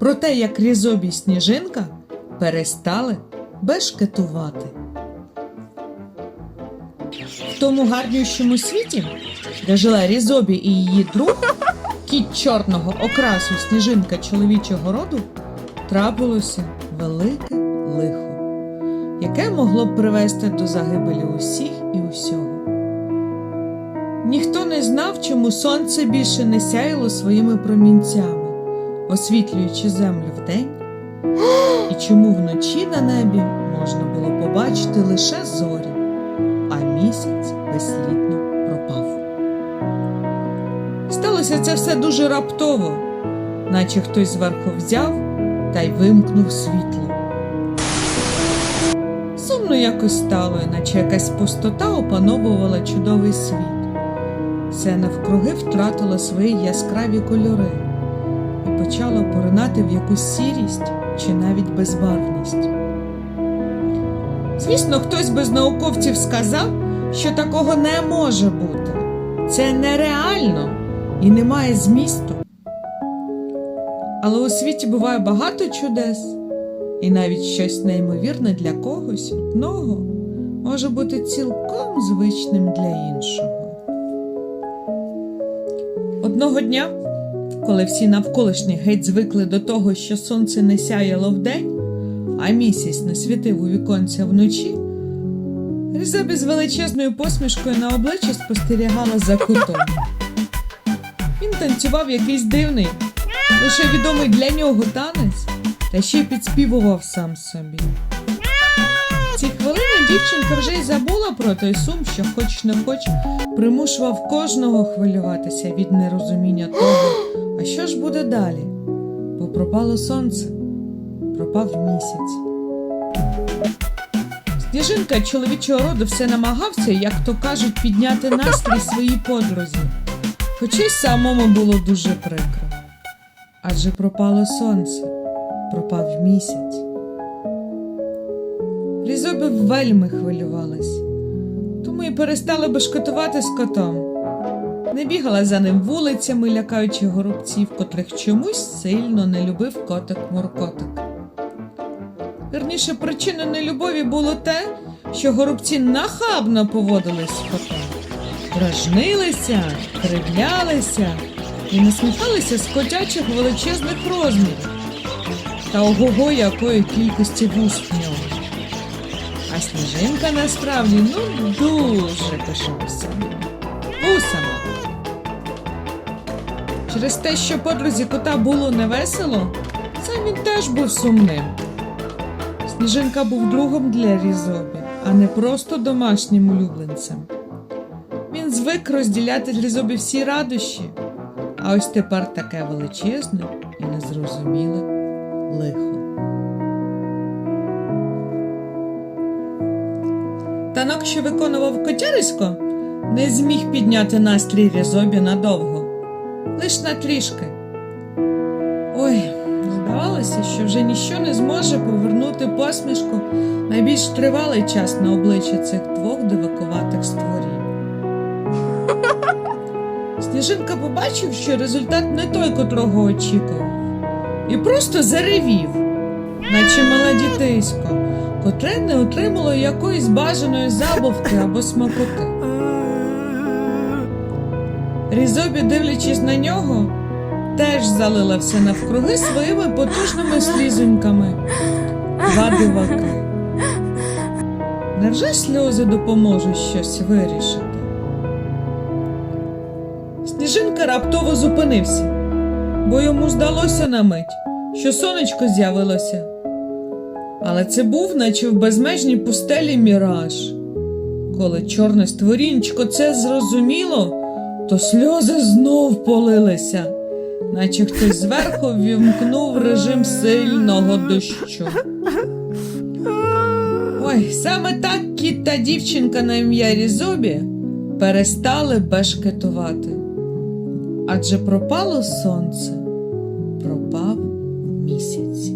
про те, як Різобі Сніжинка перестали бешкетувати. В тому гарнющому світі, де жила Різобі і її друг, кіт чорного окрасу сніжинка чоловічого роду, трапилося велике лихо, яке могло б привести до загибелі усіх і усього. Ніхто не знав, чому сонце більше не сяяло своїми промінцями, освітлюючи землю вдень, і чому вночі на небі можна було побачити лише зорі, а місяць безслідно пропав. Сталося це все дуже раптово, наче хтось зверху взяв та й вимкнув світло. Сумно якось стало, наче якась пустота опановувала чудовий світ. Все навкруги втратило свої яскраві кольори почало поринати в якусь сірість чи навіть безбарвність. Звісно, хтось без науковців сказав, що такого не може бути. Це нереально і не має змісту. Але у світі буває багато чудес, і навіть щось неймовірне для когось одного може бути цілком звичним для іншого. Одного дня, коли всі навколишні геть звикли до того, що сонце не сяяло вдень, а місяць не світив у віконця вночі, Різобі з величезною посмішкою на обличчі спостерігала за кутом. Він танцював якийсь дивний, лише відомий для нього танець, та ще й підспівував сам собі. Ці хвилини дівчинка вже й забула про той сум, що хоч не хоч примушував кожного хвилюватися від нерозуміння того, а що ж буде далі? Бо пропало сонце, пропав місяць. Сніжинка чоловічого роду все намагався, як то кажуть, підняти настрій своїй подрузі, хоча й самому було дуже прикро. Адже пропало сонце, пропав місяць. Різобі вельми хвилювалась, тому і перестала бешкетувати з котом. Не бігала за ним вулицями, лякаючи горобців, котрих чомусь сильно не любив котик Муркотик. Вірніше, причиною нелюбові було те, що горобці нахабно поводились з котом, дражнилися, кривлялися і насміхалися з котячих величезних розмірів та ого-го якої кількості вуст в нього. А сніжинка насправді ну дуже пишалася вусами. Через те, що подрузі кота було невесело, сам він теж був сумним. Сніжинка був другом для Різобі, а не просто домашнім улюбленцем. Він звик розділяти Різобі всі радощі, а ось тепер таке величезне і незрозуміле лихо. Танок, що виконував котярисько, не зміг підняти настрій Різобі надовго, лиш на трішки. Ой, здавалося, що вже ніщо не зможе повернути посмішку найбільш тривалий час на обличчя цих двох дивакуватих створінь. Сніжинка побачив, що результат не той, котрого очікував, і просто заревів, наче мале дітисько, котре не отримало якоїсь бажаної забавки або смакоти. Різобі, дивлячись на нього, теж залила все навкруги своїми потужними слізоньками. Два диваки. Невже сльози допоможуть щось вирішити? Сніжинка раптово зупинився, бо йому здалося на мить, що сонечко з'явилося. Але це був, наче в безмежній пустелі міраж. Коли чорне створінчко це зрозуміло, то сльози знов полилися, наче хтось зверху ввімкнув режим сильного дощу. Ой, саме так кіт та дівчинка на ім'я Різобі перестали бешкетувати. Адже пропало сонце, пропав місяць.